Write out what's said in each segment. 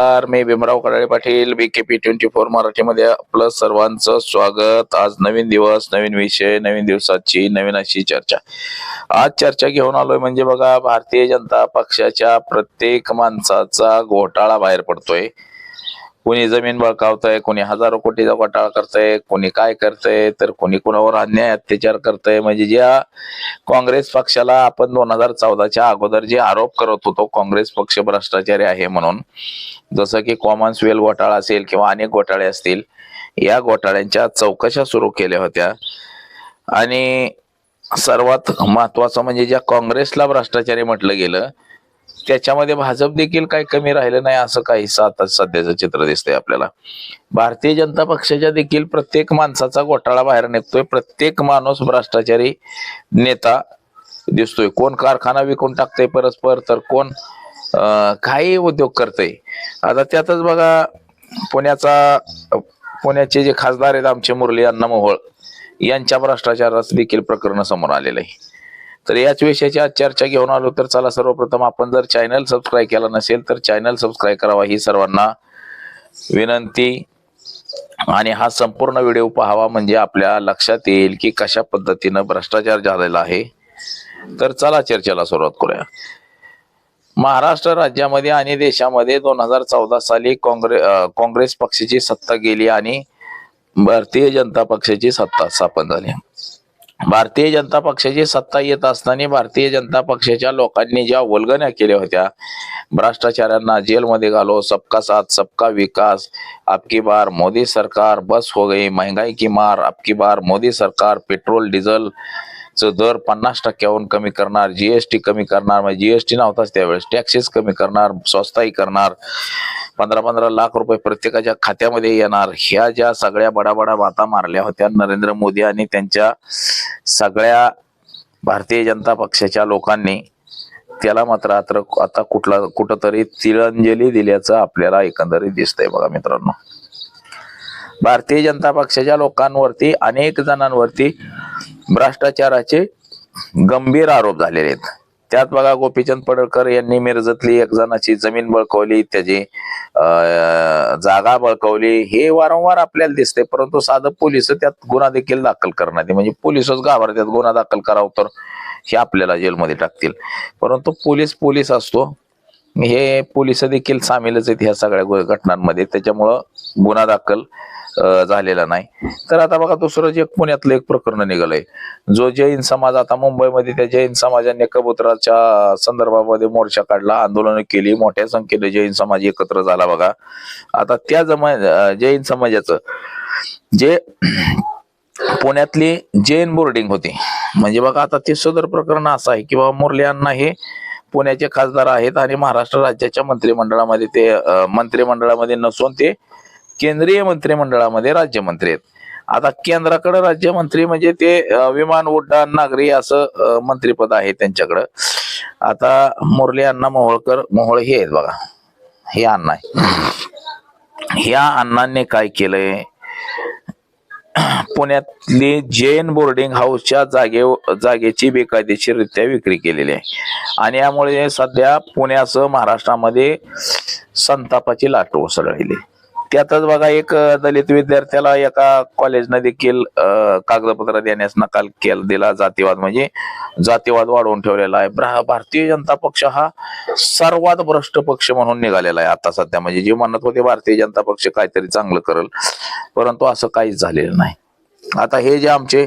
नमस्कार मी Bhimrao Kadale Patil B KP twenty four मराठीमध्ये आपलं सर्वांचं स्वागत. आज नवीन दिवस नवीन विषय नवीन दिवसाची नवीन अशी चर्चा. आज चर्चा घेऊन आलोय म्हणजे बघा भारतीय जनता पक्षाच्या प्रत्येक माणसाचा घोटाळा बाहेर पडतोय. कोणी जमीन बळकावतंय कोणी हजारो कोटीचा घोटाळा करतंय कोणी काय करतंय तर कोणी कोणावर अन्याय अत्याचार करतंय. म्हणजे ज्या काँग्रेस पक्षाला आपण दोन हजार चौदाच्या अगोदर जे आरोप करत होतो काँग्रेस पक्ष भ्रष्टाचारी आहे म्हणून जसं की कॉमन्सवेल घोटाळा असेल किंवा अनेक घोटाळे असतील या घोटाळ्यांच्या चौकशा सुरू केल्या होत्या. आणि सर्वात महत्वाचं म्हणजे ज्या काँग्रेसला भ्रष्टाचारी म्हटलं गेलं त्याच्यामध्ये भाजप देखील काही कमी राहिलं नाही असं काहीसं आता सध्याचं चित्र दिसतंय आपल्याला. भारतीय जनता पक्षाच्या देखील प्रत्येक माणसाचा घोटाळा बाहेर निघतोय. प्रत्येक माणूस भ्रष्टाचारी नेता दिसतोय. कोण कारखाना विकून टाकतंय परस्पर तर कोण काही उद्योग करतय. आता त्यातच बघा पुण्याचा पुण्याचे जे खासदार आहेत आमचे मुरली अण्णा मोहोळ यांच्या भ्रष्टाचाराचं देखील प्रकरण समोर आलेलं आहे. तर याच विषयाची आज चर्चा घेऊन आलो तर चला सर्वप्रथम आपण जर चॅनल सबस्क्राईब केला नसेल तर चॅनल सबस्क्राईब करावा. ही सर्वांना विनंती. आणि हा संपूर्ण व्हिडिओ पाहावा म्हणजे आपल्या लक्षात येईल की कशा पद्धतीनं भ्रष्टाचार झालेला आहे. तर चला चर्चेला सुरुवात करूया. महाराष्ट्र राज्यामध्ये आणि देशामध्ये दोन हजार चौदा साली काँग्रेस काँग्रेस पक्षाची सत्ता गेली आणि भारतीय जनता पक्षाची सत्ता स्थापन झाली. भारतीय जनता पक्षाची सत्ता येत असताना भारतीय जनता पक्षाच्या लोकांनी ज्या वल्गण्या केल्या होत्या भ्रष्टाचाऱ्यांना जेलमध्ये घालो सबका साथ सबका विकास आपकी बार मोदी सरकार बस हो गई महंगाई की मार आपकी बार मोदी सरकार पेट्रोल डिझेल च दर पन्नास टक्क्याहून कमी करणार जीएसटी कमी करणार म्हणजे जीएसटी नव्हताच त्यावेळेस टॅक्सेस कमी करणार स्वस्ताई करणार पंधरा पंधरा लाख रुपये प्रत्येकाच्या खात्यामध्ये येणार ह्या ज्या सगळ्या बडाबडा बडा बाता मारल्या होत्या नरेंद्र मोदी आणि त्यांच्या सगळ्या भारतीय जनता पक्षाच्या लोकांनी त्याला मात्र आता आता कुठला कुठंतरी तिळंजली दिल्याचं आपल्याला एकंदरीत दिसतंय बघा मित्रांनो. भारतीय जनता पक्षाच्या लोकांवरती अनेक जणांवरती भ्रष्टाचाराचे गंभीर आरोप झालेले आहेत. त्यात बघा गोपीचंद पडळकर यांनी मिरजतली एक जणाची जमीन बळकवली त्याची जागा बळकवली. हे वारंवार आपल्याला दिसते परंतु साधं पोलीस त्यात गुन्हा देखील दाखल करणार म्हणजे पोलिसच घाबरतात गुन्हा दाखल करावं तर हे आपल्याला जेलमध्ये टाकतील. परंतु पोलीस पोलीस असतो. हे पोलीस देखील सामीलच आहेत ह्या सगळ्या घटनांमध्ये. त्याच्यामुळं गुन्हा दाखल झालेला नाही. तर आता बघा दुसरं जे पुण्यातलं एक प्रकरण निघालंय. जो जैन समाज आता मुंबईमध्ये त्या जैन समाजाने कबुतराच्या संदर्भामध्ये मोर्चा काढला आंदोलन केली मोठ्या संख्येने जैन समाज एकत्र झाला बघा. आता त्या जमा जैन समाजाचं जे पुण्यातली जैन बोर्डिंग होती. म्हणजे बघा आता ते सदर प्रकरण असं आहे की बाबा मुरली यांना हे पुण्याचे खासदार आहेत आणि महाराष्ट्र राज्याच्या मंत्रिमंडळामध्ये ते मंत्रिमंडळामध्ये नसून ते केंद्रीय मंत्रिमंडळामध्ये राज्यमंत्री आहेत. आता केंद्राकडे राज्यमंत्री म्हणजे ते विमान उड्डाण नागरी असं मंत्रीपद आहे त्यांच्याकडं. आता मुरली अण्णा मोहोळकर मोहोळ हे आहेत बघा. हे अण्णा आहे ह्या अण्णांनी काय केलंय? पुण्यातली जैन बोर्डिंग हाऊसच्या जागे जागेची बेकायदेशीररित्या विक्री केलेली आहे. आणि यामुळे सध्या पुण्यासह महाराष्ट्रामध्ये संतापाची लाट उसळली. त्यातच बघा एक दलित विद्यार्थ्याला एका कॉलेजनं देखील कागदपत्र देण्यास नकार केला दिला जातीवाद. म्हणजे जातीवाद वाढवून ठेवलेला आहे. भारतीय जनता पक्ष हा सर्वात भ्रष्ट पक्ष म्हणून निघालेला आहे आता सध्या. म्हणजे जे म्हणत होते भारतीय जनता पक्ष काहीतरी चांगलं करेल परंतु असं काहीच झालेलं नाही. आता हे जे आमचे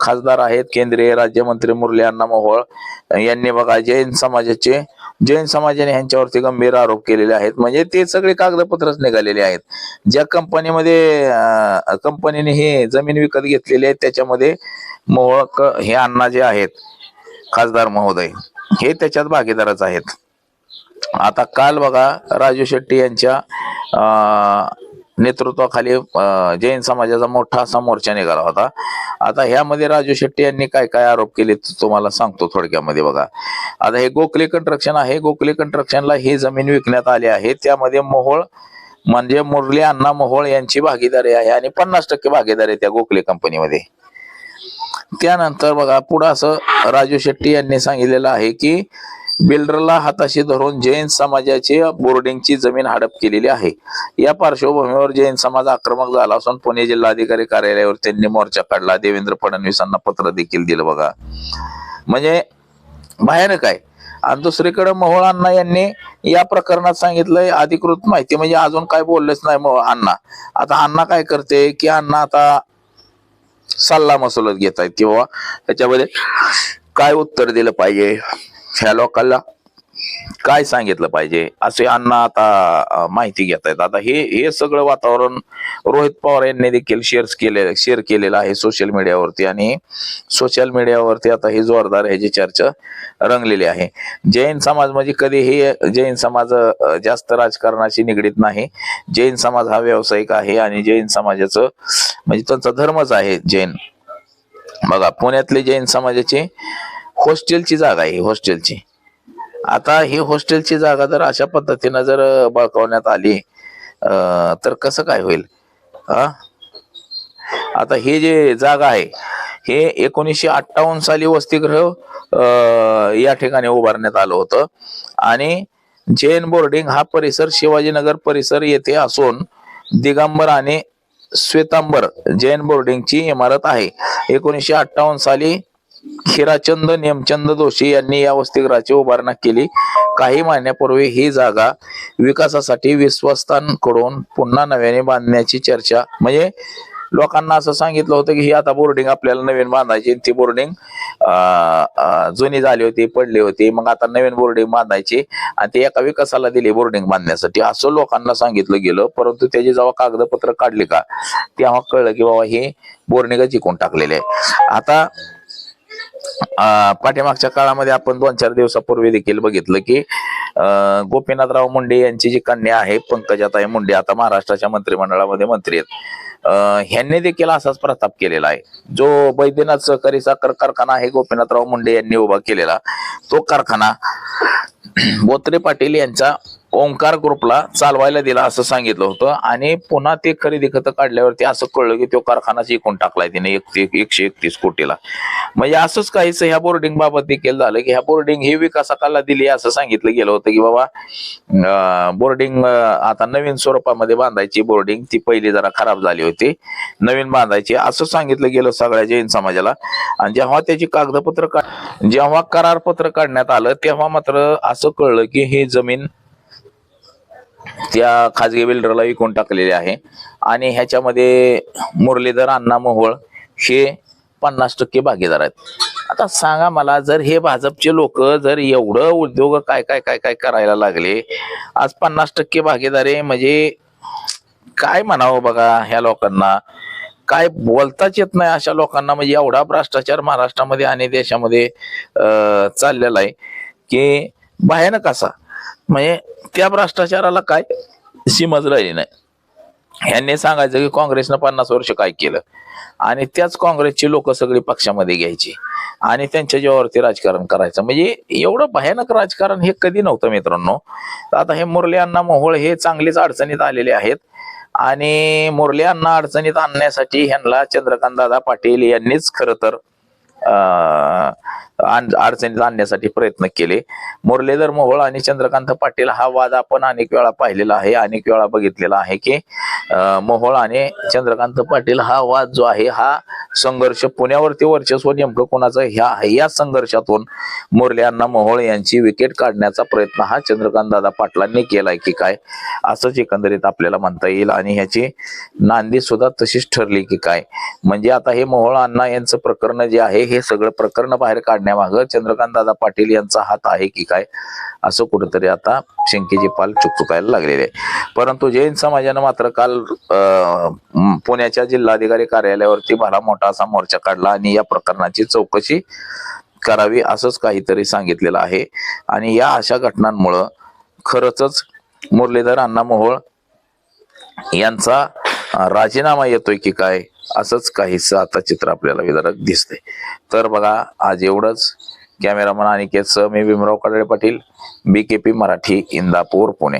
खासदार आहेत केंद्रीय राज्यमंत्री मुरली अण्णा मोहोळ यांनी बघा जैन समाजाचे जैन समाजाने ह्यांच्यावरती गंभीर आरोप केलेले आहेत. म्हणजे ते सगळे कागदपत्रच निघालेले आहेत. ज्या कंपनीमध्ये कंपनीने हे जमीन विकत घेतलेली आहे त्याच्यामध्ये मोहोळ हे अण्णा जे आहेत खासदार महोदय हे त्याच्यात भागीदारच आहेत. आता काल बघा राजू शेट्टी यांच्या नेतृत्वाखाली जैन समाजाचा मोठा असा मोर्चा निघाला होता. आता ह्यामध्ये राजू शेट्टी यांनी काय काय आरोप केले तुम्हाला सांगतो थोडक्यामध्ये बघा. आता हे गोखले कंट्रक्शन आहे. गोखले कंट्रक्शनला ही जमीन विकण्यात आली आहे. त्यामध्ये मोहोळ म्हणजे मुरली अण्णा मोहोळ यांची भागीदारी आहे आणि पन्नास टक्के भागीदारी आहे त्या गोखले कंपनीमध्ये त्यानंतर बघा पुढं असं राजू शेट्टी यांनी सांगितलेलं आहे की बिल्डरला हाताशी धरून जैन समाजाची बोर्डिंगची जमीन हडप केलेली आहे. या पार्श्वभूमीवर जैन समाज आक्रमक झाला असून पुणे जिल्हाधिकारी कार्यालयावर त्यांनी मोर्चा काढला. देवेंद्र फडणवीसांना पत्र देखील दिलं बघा. म्हणजे भयानक आहे. आणि दुसरीकडे मोहोळ अण्णा यांनी या प्रकरणात सांगितलंय अधिकृत माहिती म्हणजे अजून काय बोललेच नाही मोहोळ अण्णा. आता अण्णा काय करते की अण्णा आता सल्ला मसलत घेत आहेत किंवा त्याच्यामध्ये काय उत्तर दिलं पाहिजे? ह्या लोकांना काय सांगितलं पाहिजे? असे अण्णा आता माहिती घेत आहेत आता हे हे सगळं वातावरण रोहित पवार यांनी देखील शेअर केले शेअर केलेलं आहे सोशल मीडियावरती आणि सोशल मीडियावरती आता ही जोरदार ह्याची चर्चा रंगलेली आहे. जैन समाज म्हणजे कधीही जैन समाज जास्त राजकारणाशी निगडीत नाही. जैन समाज हा व्यावसायिक आहे आणि जैन समाजाचं म्हणजे त्यांचा धर्मच आहे जैन. बघा पुण्यातले जैन समाजाची हॉस्टेलची जागा आहे हॉस्टेलची. आता ही हॉस्टेलची जागा जर अशा पद्धतीनं जर बळकावण्यात आली तर कसं काय होईल? हा आता हे जे जागा आहे हे एकोणीसशे अठ्ठावन्न साली वसतिगृह या ठिकाणी उभारण्यात आलं होतं. आणि जैन बोर्डिंग हा परिसर शिवाजीनगर परिसर येथे असून दिगंबर आणि श्वेतांबर जैन बोर्डिंगची इमारत आहे. एकोणीसशे अठ्ठावन्न साली हिराचंद नेमचंद जोशी यांनी या वसतिगृहाची उभारणा केली. काही महिन्यापूर्वी ही जागा विकासासाठी विश्वस्तांकडून पुन्हा नव्याने बांधण्याची चर्चा. म्हणजे लोकांना असं सांगितलं होतं की ही आता बोर्डिंग आपल्याला नवीन बांधायची ती बोर्डिंग जुनी झाली होती पडली होती. मग आता नवीन बोर्डिंग बांधायची आणि ती एका विकासाला दिली बोर्डिंग बांधण्यासाठी. असं लोकांना सांगितलं गेलं. परंतु त्याची जेव्हा कागदपत्र काढली का तेव्हा कळलं की बाबा हे बोर्डिंगच जिंकून टाकलेले आहे. आता पाठीमागच्या काळामध्ये आपण दोन चार दिवसापूर्वी देखील बघितलं की गोपीनाथराव मुंडे यांची जी कन्या आहे पंकजाताई मुंडे आता महाराष्ट्राच्या मंत्रिमंडळामध्ये मंत्री आहेत. ह्यांनी देखील असाच प्रताप केलेला आहे. जो बैद्यनाथ सहकारी साखर कारखाना आहे गोपीनाथराव मुंडे यांनी उभा केलेला तो कारखाना बोत्रे पाटील यांचा ओंकार ग्रुपला चालवायला दिला असं सांगितलं होतं आणि पुन्हा ते खरेदी खतं काढल्यावरती असं कळलं की तो कारखानाच एकूण टाकलाय तिने एक एकशे एकतीस कोटीला. म्हणजे असंच काहीच ह्या बोर्डिंग बाबत देखील झालं की ह्या बोर्डिंग ही विकासकाला दिली असं सांगितलं गेलं होतं की बाबा बोर्डिंग आता नवीन स्वरूपामध्ये बांधायची बोर्डिंग ती पहिली जरा खराब झाली होती. नवीन बांधायची असं सांगितलं गेलं सगळ्या जैन समाजाला. आणि जेव्हा त्याची कागदपत्र काढ जेव्हा करारपत्र काढण्यात आलं तेव्हा मात्र असं कळलं की ही जमीन त्या खाजगी बिल्डरला विकून टाकलेले आहे. आणि ह्याच्यामध्ये मुरलीधर अण्णा मोहोळ हे पन्नास टक्के भागीदार आहेत. आता सांगा मला जर हे भाजपचे लोक जर एवढं उद्योग काय काय काय काय करायला लागले आज पन्नास टक्के भागीदारी म्हणजे काय म्हणावं बघा ह्या लोकांना? काय बोलताच येत नाही अशा लोकांना म्हणजे एवढा भ्रष्टाचार महाराष्ट्रामध्ये आणि देशामध्ये अं, चाललेला आहे. की भयानक असा. म्हणजे त्या भ्रष्टाचाराला काय? सीमाच राहिली नाही. ह्यांनी सांगायचं की काँग्रेसनं पन्नास वर्ष काय केलं? आणि त्याच काँग्रेसची लोक सगळी पक्षामध्ये घ्यायची. आणि त्यांच्या जीवावरती राजकारण करायचं. म्हणजे एवढं भयानक राजकारण हे कधी नव्हतं मित्रांनो. आता हे मुरली अण्णा मोहोळ हे चांगलेच अडचणीत आलेले आहेत. आणि मुरली अण्णा अडचणीत आणण्यासाठी ह्यांना चंद्रकांत दादा पाटील यांनीच खरं तर अडचणीत आणण्यासाठी प्रयत्न केले. मुरलीधर मोहोळ आणि चंद्रकांत पाटील हा वाद आपण अनेक वेळा पाहिलेला आहे अनेक वेळा बघितलेला आहे की मोहोळ आणि चंद्रकांत पाटील हा वाद जो आहे हा संघर्ष पुण्यावरती वर्चस्व नेमकं कोणाचं ह्या या संघर्षातून मुरली अण्णा मोहोळ यांची विकेट काढण्याचा प्रयत्न हा चंद्रकांत दादा पाटलांनी केलाय की काय असंच एकंदरीत आपल्याला म्हणता येईल. आणि ह्याची नांदी सुद्धा तशीच ठरली की काय. म्हणजे आता हे मोहोळ अण्णा यांचं प्रकरण जे आहे हे सगळं प्रकरण बाहेर काढण्या चंद्रकांत दादा पाटील यांचा हात आहे की काय असं कुठंतरी आता शंकेची पाल चुकचुकायला लागलेली आहे. परंतु जैन समाजानं मात्र काल अं, पुण्याच्या जिल्हाधिकारी कार्यालयावरती भला मोठा असा मोर्चा काढला आणि या प्रकरणाची चौकशी करावी असंच काहीतरी सांगितलेलं आहे. आणि या अशा घटनांमुळं खरंच मुरलीधर अण्णा मोहोळ यांचा राजीनामा येतोय की काय असंच काहीच आता चित्र आपल्याला विदारक दिसतंय. तर बघा आज एवढंच. कॅमेरामन आणि केस मी भीमराव कडळे पाटील बी केपी मराठी इंदापूर पुणे.